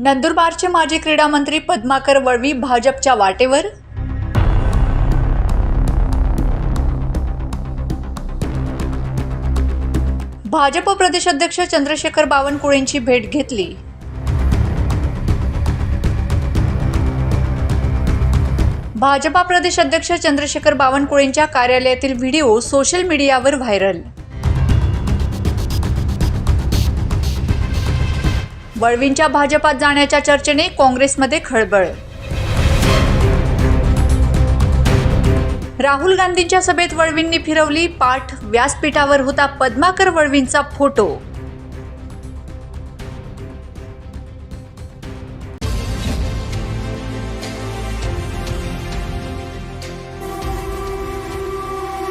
नंदुरबारचे माजी क्रीडा मंत्री पद्माकर वळवी भाजपच्या वाटेवर. भाजप प्रदेशाध्यक्ष चंद्रशेखर बावनकुळेंची भेट घेतली. भाजपा प्रदेशाध्यक्ष चंद्रशेखर बावनकुळेंच्या कार्यालयातील व्हिडिओ सोशल मीडियावर व्हायरल. वळवींच्या भाजपात जाण्याच्या चर्चेने काँग्रेसमध्ये खळबळ. राहुल गांधींच्या सभेत वळवींनी फिरवली पाठ व्यासपीठावर होता पद्माकर वळवींचा फोटो.